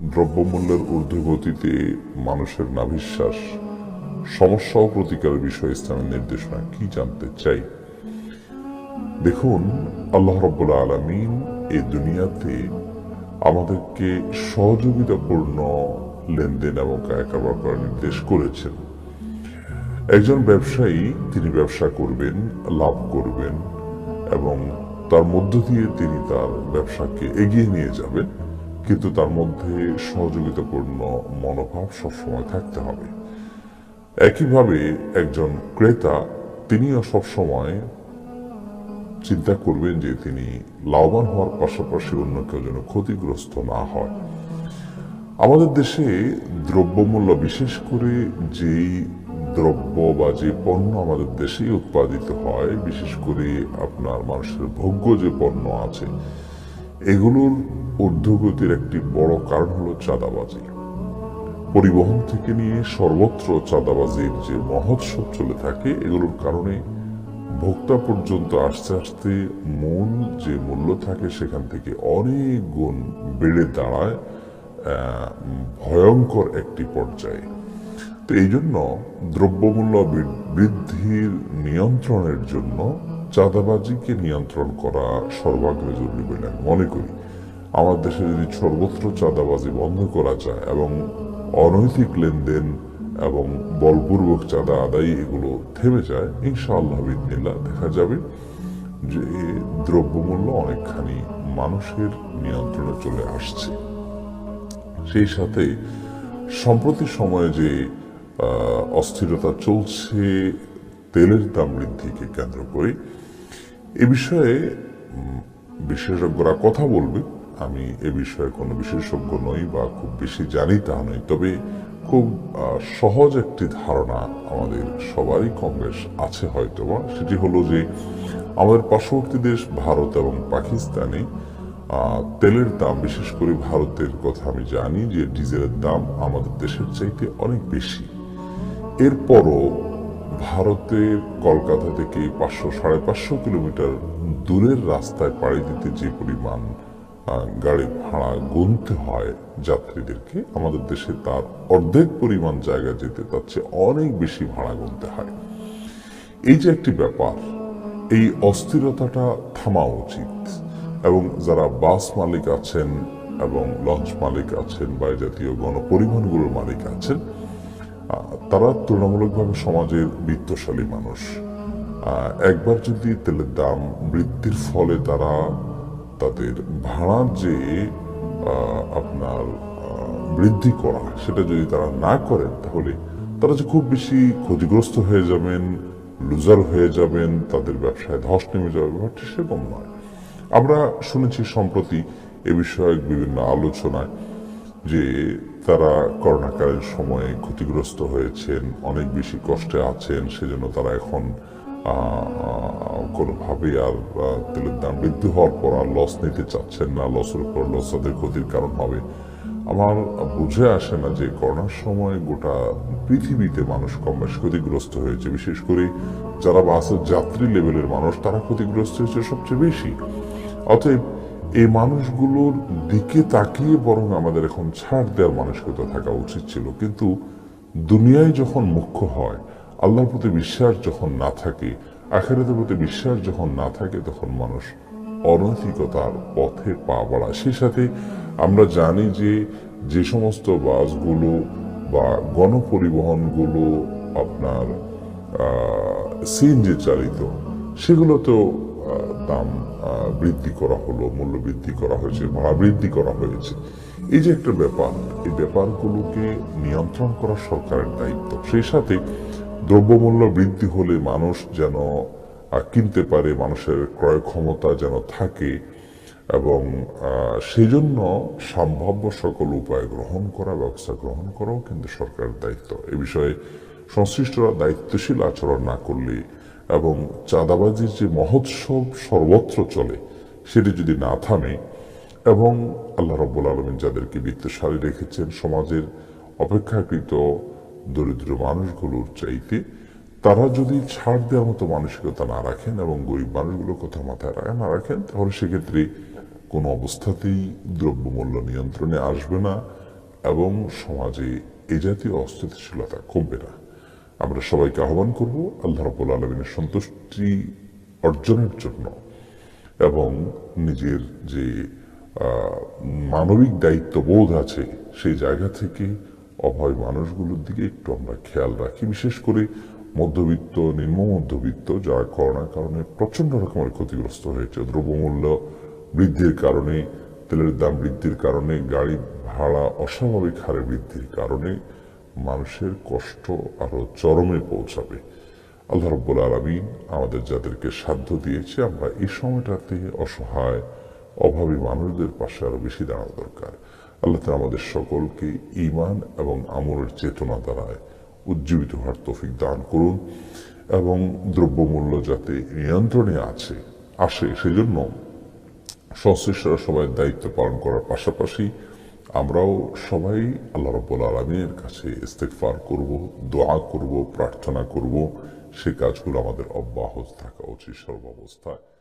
দ্রব্যমূল্যের ঊর্ধ্বগতিতে মানুষের নাভিশ্বাস সমস্যা ও প্রতিকারের বিষয়ে ইসলামের নির্দেশনা। কি জানতে চাই? দেখুন, আল্লাহ রব্বুল আলমিন এই দুনিয়াতে আমাদেরকে সহযোগিতাপূর্ণ লেনদেন এবং কায়কারবার করার নির্দেশ করেছেন। একজন ব্যবসায়ী, তিনি ব্যবসা করবেন, লাভ করবেন এবং তার মধ্য দিয়ে তিনি তার ব্যবসাকে এগিয়ে নিয়ে যাবেন। কিন্তু তার মধ্যে সহযোগিতাপূর্ণ মনোভাব সবসময় থাকতে হবে। একইভাবে একজন ক্রেতা, তিনিও সবসময় চিন্তা করবেন যে তিনি লাভবান হওয়ার পাশাপাশি অন্য কেউ যেন ক্ষতিগ্রস্ত না হয়। আমাদের দেশে দ্রব্যমূল্য বিশেষ করে যেই দ্রব্য বা যে পণ্য আমাদের দেশেই উৎপাদিত হয়, বিশেষ করে আপনার মানুষের ভোগ্য যে পণ্য আছে, এগুলোর ঊর্ধ্বগতির একটি বড় কারণ হল চাঁদাবাজি। পরিবহন থেকে নিয়ে সর্বত্র চাঁদাবাজির যে মহোৎসব চলে থাকে, এগুলোর কারণে ভোক্তা পর্যন্ত আস্তে আস্তে মূল যে মূল্য থাকে সেখান থেকে অনেক গুণ বেড়ে দাঁড়ায় ভয়ঙ্কর একটি পর্যায়ে। তো এই জন্য দ্রব্যমূল্য বৃদ্ধির নিয়ন্ত্রণের জন্য চাঁদাবাজিকে নিয়ন্ত্রণ করা সর্বাগ্রে জরুরি বলে মনে করি। আমার দেশে যদি সর্বত্র চাঁদাবাজি বন্ধ করা যায় এবং অনৈতিক লেনদেন এবং বলপূর্বক চাঁদা আদায় এগুলো থেমে যায়, ইনশাআল্লাহ বিদিনিল্লাহ দেখা যাবে যে দ্রব্যমূল্য অনেকখানি মানুষের নিয়ন্ত্রণে চলে আসছে। সেই সাথে সম্প্রতি সময়ে যে অস্থিরতা চলছে, তেলের দাম বৃদ্ধিকে কেন্দ্র করে, এ বিষয়ে বিশেষজ্ঞরা কথা বলবে। আমি এ বিষয়ে কোনো বিশেষজ্ঞ নই বা খুব বেশি জানি তা নই। তবে খুব সহজ একটি ধারণা আমাদের সবারই বেশ আছে হয়তোবা। সেটি হলো যে আমাদের পার্শ্ববর্তী দেশ ভারত এবং পাকিস্তানে তেলের দাম, বিশেষ করে ভারতের কথা আমি জানি যে ডিজেলের দাম আমাদের দেশের চাইতে অনেক বেশি। এরপরও ভারতের কলকাতা থেকে পাঁচশো সাড়ে পাঁচশো কিলোমিটার দূরের রাস্তায় পাড়ি দিতে যে পরিমাণ গাড়ি ভাড়া গুনতে হয় যাত্রীদেরকে। আমাদের দেশে তার অর্ধেক পরিমাণ জায়গা যেতে তার চেয়ে অনেক বেশি ভাড়া গুনতে হয়। এই যে একটি ব্যাপার, এই অস্থিরতাটা থামা উচিত। এবং যারা বাস মালিক আছেন এবং লঞ্চ মালিক আছেন বা জাতীয় গণপরিবহনগুলোর মালিক আছেন তারা তুলনামূলকভাবে সমাজের বিত্তশালী মানুষ। একবার যদি তেলের দাম বৃদ্ধির ফলে তারা তাদের ভাড়ার যে আপনার বৃদ্ধি করা সেটা যদি তারা না করেন, তাহলে তারা যে খুব বেশি ক্ষতিগ্রস্ত হয়ে যাবেন, লুজার হয়ে যাবেন, তাদের ব্যবসায় ধস নেমে যাবে, ব্যাপারটা সেরকম নয়। আমরা শুনেছি সম্প্রতি এ বিষয়ে বিভিন্ন আলোচনায় যে তারা করোনাকালীন সময়ে ক্ষতিগ্রস্ত হয়েছেন, অনেক বেশি কষ্টে আছেন, সেজন্য তারা এখন কোনোভাবেই আর তেলের দাম বৃদ্ধি হওয়ার পর আর লস নিতে চাচ্ছেন না লসের উপর লস তাদের ক্ষতির কারণ হবে। আমার বুঝে আসে না যে করোনার সময় গোটা পৃথিবীতে মানুষ কম বেশ ক্ষতিগ্রস্ত হয়েছে। বিশেষ করে যারা বাসের যাত্রী লেভেলের মানুষ, তারা ক্ষতিগ্রস্ত হয়েছে সবচেয়ে বেশি। অতএব এই মানুষগুলোর দিকে তাকিয়ে বরং আমাদের এখন ছাড় দেওয়ার মানসিকতা থাকা উচিত ছিল। কিন্তু দুনিয়ায় যখন মুখ্য হয় আল্লাহর প্রতি বিশ্বাস যখন না থাকে, আখেরাতের প্রতি বিশ্বাস যখন না থাকে, তখন মানুষ অনৈতিকতার পথে পা বাড়ায়। সেই সাথে আমরা জানি যে যে সমস্ত বাসগুলো বা গণপরিবহনগুলো আপনার সিএনজি চালিত সেগুলো তো দাম বৃদ্ধি করা হলো, মূল্য বৃদ্ধি করা হয়েছে, ভাড়া বৃদ্ধি করা হয়েছে। এই যে একটা ব্যাপার, এই ব্যাপারগুলোকে নিয়ন্ত্রণ করা সরকারের দায়িত্ব। সেই সাথে দ্রব্যমূল্য বৃদ্ধি হলে মানুষ যেন কিনতে পারে মানুষের ক্রয় ক্ষমতা যেন থাকে এবং আহ, সেই জন্য সম্ভাব্য সকল উপায় গ্রহণ করা ব্যবস্থা গ্রহণ করাও কিন্তু সরকারের দায়িত্ব। এ বিষয়ে সংশ্লিষ্টরা দায়িত্বশীল আচরণ না করলে এবং চাঁদাবাজির যে মহোৎসব সর্বত্র চলে সেটি যদি না থামে এবং আল্লাহ রব্বুল আলমিন যাদেরকে বিত্তশালী রেখেছেন সমাজের অপেক্ষাকৃত দরিদ্র মানুষগুলোর চাইতে, তারা যদি ছাড় দেওয়ার মতো মানসিকতা না রাখেন এবং গরিব মানুষগুলোর কথা মাথায় না রাখেন, তাহলে সেক্ষেত্রে কোনো অবস্থাতেই দ্রব্যমূল্য নিয়ন্ত্রণে আসবে না এবং সমাজে এ জাতীয় অস্থিতিশীলতা কমবে না। আমরা সবাইকে আহ্বান করব, আল্লাহ রব্বুল আলমিনের সন্তুষ্টি অর্জনের জন্য এবং নিজের যে মানবিক দায়িত্ববোধ আছে, সেই জায়গা থেকে অভয় মানুষগুলোর দিকে একটু আমরা খেয়াল রাখি, বিশেষ করে মধ্যবিত্ত, নিম্ন মধ্যবিত্ত যারা করোনার কারণে প্রচণ্ড রকমের ক্ষতিগ্রস্ত হয়েছে। দ্রব্যমূল্য বৃদ্ধির কারণে, তেলের দাম বৃদ্ধির কারণে গাড়ি ভাড়া অস্বাভাবিক হারে বৃদ্ধির কারণে মানুষের কষ্ট আরও চরমে পৌঁছাবে। আল্লাহ রব্বুল আলমিন আমাদের যাদেরকে সাধ্য দিয়েছে, আমরা এই সময়টাতে অসহায়, অভাবী মানুষদের পাশে আরও বেশি দাঁড়ানো দরকার। আল্লাহ তাআলা আমাদের সকলকে ঈমান এবং আমলের চেতনা দ্বারায় উজ্জীবিত হওয়ার তৌফিক দান করুন এবং দ্রব্যমূল্য যাতে নিয়ন্ত্রণে আছে, আসে, সেজন্য সংশ্লিষ্টরা সবাই দায়িত্ব পালন করার পাশাপাশি আমরাও সবাই আল্লাহ রব্বুল আলমীর কাছে ইস্তেকফার করব, দোয়া করব, প্রার্থনা করব। সে কাজগুলো আমাদের অব্যাহত থাকা উচিত সর্বাবস্থায়।